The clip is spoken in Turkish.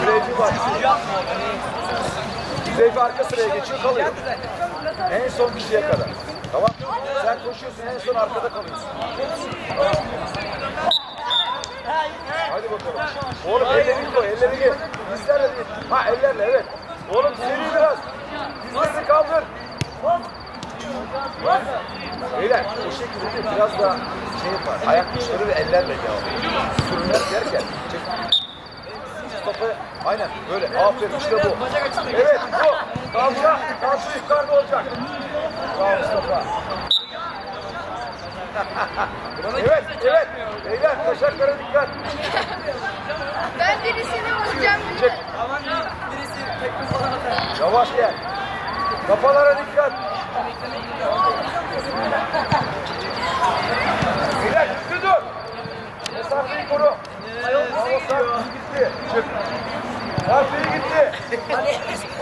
Süreci var. Zeyfi arka sıraya geçiyor kalıyor. En son kişiye kadar. Tamam. Sen koşuyorsun en son arkada kalıyorsun. Tamam. Hadi bakalım. Oğlum ellerini koy, ellerini. Dizlerle değil. Ha ellerle evet. Oğlum seri biraz. Dizlerini kaldır. Beyler o şekilde biraz da şey var. Ayak güçleri ve ellerle devam. Sürünler derken. Çek. Mustafa aynen böyle. Aferin işte bu. Evet bu. Kalça, kalça yukarıda olacak. Bravo Mustafa. evet, evet. Beyler taşaklara dikkat. Ben birisini vuracağım. Çek. Yavaş gel. Kafalara dikkat. Bilal üstü dur. Mesafeyi koru. Ayol bize gidiyor. Gitti. Çık. Mesafeyi gitti.